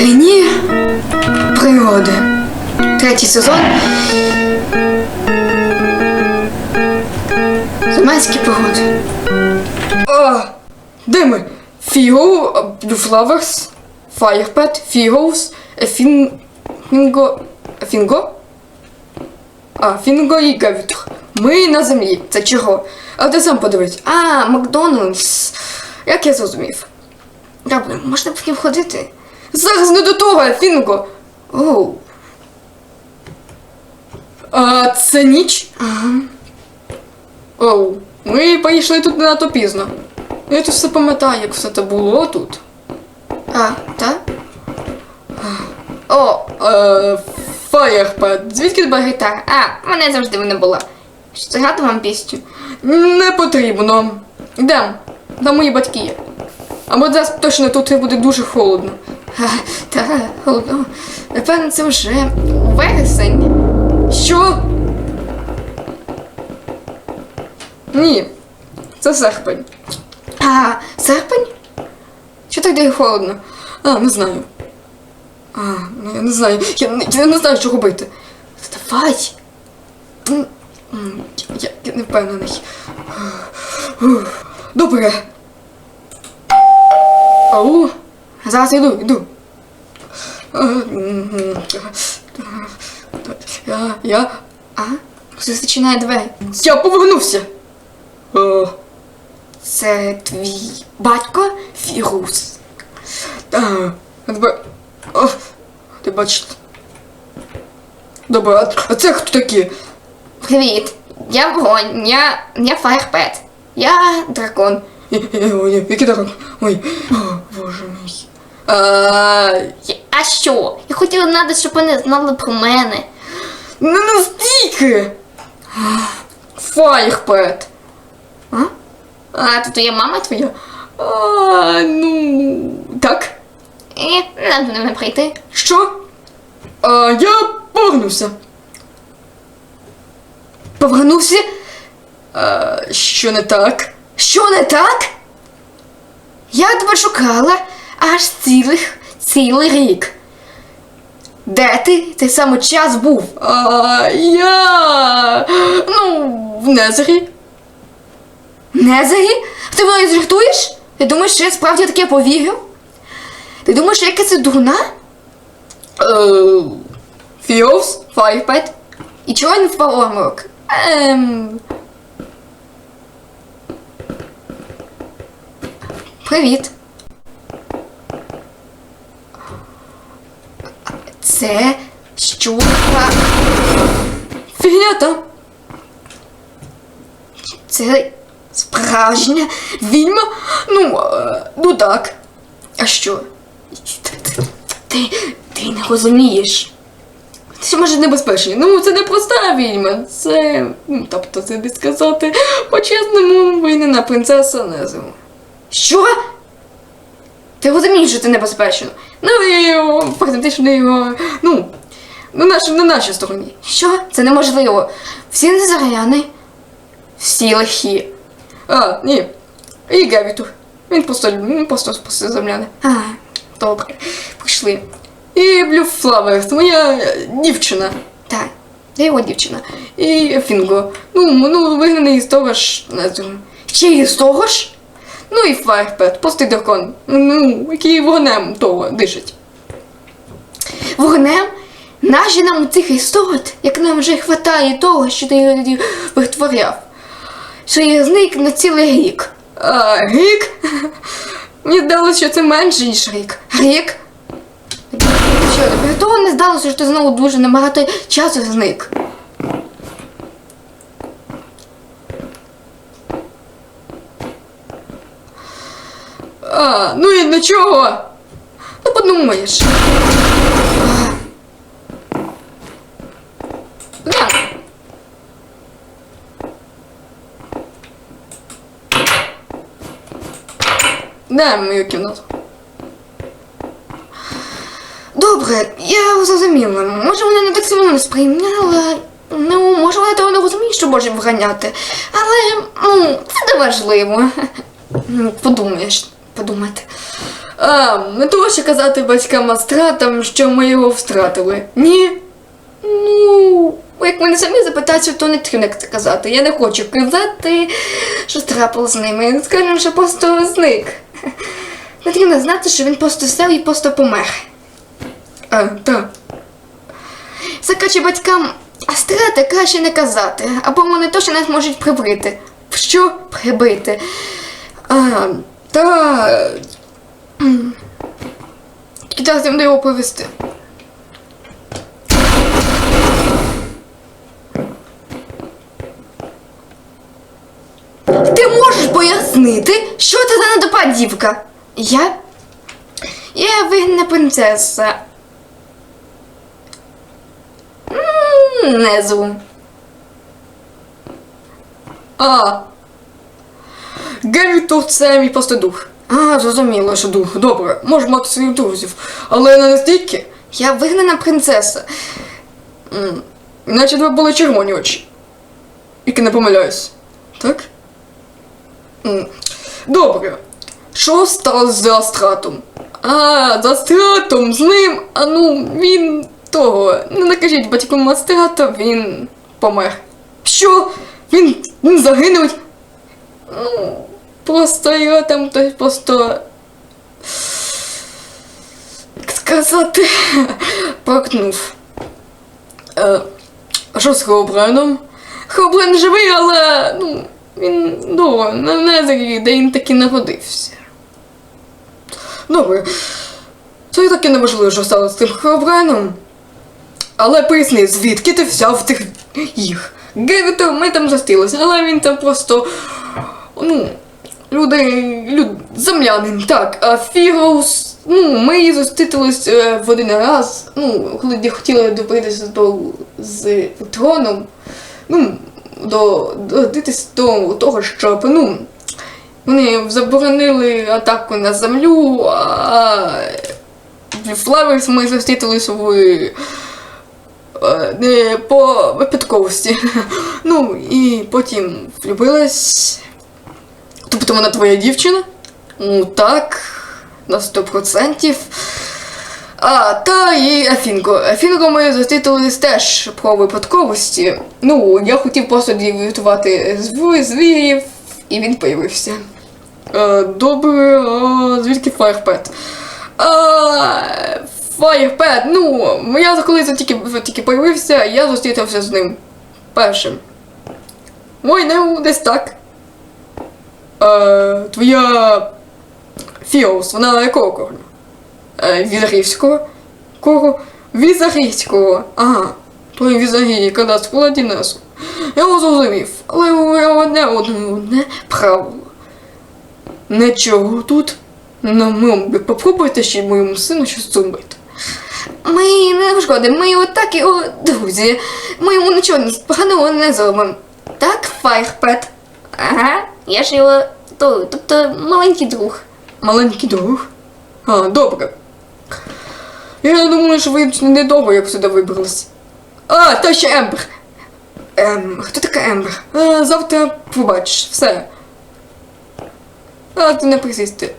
Чарівні пригоди. Третій сезон. Заманські пригоди. А, де ми? Фіго, Blue Flowers, Firepet, Фіговс, Фінго... Фінго? А, Фінго і Гевітр. Ми на землі. Це чого? А ти сам подивись. А, Макдональдс. Як я зрозумів. Добре, можна потім ходити? Зараз не до того, Фінго. Оу. А це ніч? Ага. Оу. Ми прийшли тут не надто пізно. Я тут все пам'ятаю, як все це було тут. А, так? О, е, Фаєрпед. Звідки тебе гітара? А, мене завжди вона була. Що загадати вам пісню? Не потрібно. Йдем. Там мої батьки є. Або зараз точно тут буде дуже холодно. А, та, холодно. Напевно, це вже вересень. Що? Ні. Це серпень. А, серпень? Що так де холодно? А, не знаю. А, ну я не знаю. Я, я не знаю, що робити. Давай. Я, я не впевнений. Добре. Ау. Зараз йду, йду. Я, я. А? Хтось зачинає двері. Я повернувся. Це твій батько Фірус. О, ти бачиш. Добре, а, це хто такі? Привіт. Я вогонь, я, я фаєрпет. Я дракон. Який дракон? Ой. А, А що? Я хотіла надо, щоб вони знали про мене. не настільки. Фаєрпет. А? А то твоя мама твоя? А, ну, так. І нам до не прийти. Що? А, я повернувся. Повернувся? А, що не так? Що не так? Я тебе шукала аж цілих цілий рік. Де ти? Ти саме час був. А, я. Ну, в Незері. Незері? Ти мене жартуєш? Ти думаєш, що я справді таке повірю? Ти думаєш, що яка це дурна? Фіовс, Файпет. І чого він впав у обморок? Ем... Привіт. Це що? за Фігня там. Це справжня відьма? Ну, е, ну так. А що? Ти, ти, не розумієш. Це може небезпечно. Ну, це не проста відьма. Це. ну, Тобто, це не сказати по-чесному, винена принцеса Незеру. Що? Ти розумієш, що це небезпечно. Ну і фактично його. Ну, на нашій, на нашій стороні. Що? Це неможливо. Всі незаряни, всі лихі. А, ні. І Гевіту. Він просто, він просто спаси земляни. А, добре. Пішли. І Blue Flowers, моя е, дівчина. Так, я його дівчина. І Фінго. Ну, ну вигнаний з того ж. не знаю, Ще й з того ж? Ну і Файрпет, простий дракон. Ну, який вогнем того дишить. Вогнем? Наші нам цих істот, як нам вже хватає того, що ти витворяв. Що я зник на цілий рік. А, рік? Мені здалося, що це менше, ніж рік. Рік? Що, того не здалося, що ти знову дуже набагато часу зник. А, ну і для чого? Ну подумаєш. Да. Дай мою кімнату. Добре, я зрозуміла. Може, вона не так сильно сприйняла. Ну, може, вона того не розуміє, що може вганяти. Але ну, це не важливо. Подумаєш, подумати. А, не того, що казати батькам Астратам, що ми його втратили. Ні. Ну, як мене самі запитаються, то не треба це казати. Я не хочу казати, що трапилось з ними. Скажемо, що просто зник. Не треба знати, що він просто сел і просто помер. А, так. Закаче батькам Астрати краще не казати, або вони точно нас можуть прибрити. Що прибити? А, та. Тільки зараз їм його повезти. Ти можеш пояснити, що це за недопа дівка? Я? Я вигнана принцеса. М, Не зву. А. Геві то це мій просто дух. А, зрозуміло, що дух. Добре, можу мати своїх друзів. Але не настільки. Я вигнана принцеса. М, Іначе тебе були червоні очі. Які не помиляюсь. Так? Добре. Що сталося з Астратом? А, з Астратом, з ним. А ну, він того. Не накажіть батьком Астрата, він помер. Що? Він, він загинув? Ну, просто його там хтось просто. Як сказати, прокнув. Е, а що з Хеобреном? Хеобрен живий, але ну, він ну, на Незері, де він таки народився. Добре. Це і таки не важливо, що стало з тим Хеобреном. Але поясни, звідки ти взяв тих їх? Гевіто, ми там зустрілися, але він там просто. Ну, люди. люд, землянин, так. А Фіроус, ну, ми зустрілись е, в один раз, ну, коли я хотіла добитися до з троном. Ну, до, добитися до того, щоб, ну. Вони заборонили атаку на землю, а в Флавекс ми зустрілись в по випадковості. Ну, і потім влюбилась. Тобто вона твоя дівчина? Ну так, на 100%. А, та і Афінко. Афінко ми зустрілись теж по випадковості. Ну, я хотів просто дивітувати зв- звірів, і він появився. Е, добре, а звідки Фаєрпет? Фаєрпет, ну, я коли тільки, тільки появився, я зустрітився з ним першим. Ой, ну, десь так. Е, твоя Фіос, вона якого корня? Е? Кого? Візарівського. Ага. Той візарій, коли з Паладінесу. Я його зрозумів, але одне одне одне правило. Нічого тут. Ну, ми попробуйте ще моєму сину щось зробити. Ми не шкоди, ми отак і о, друзі. Ми йому нічого поганого не зробимо. Так, Файрпет? Ага, я ж його. То, тобто маленький друг. Маленький друг. А, добре. Я думаю, що ви недовго як сюди вибрались. А, та ще Ембер. Ем, хто така Ембер? А, завтра побачиш, все. А, ти не присісти.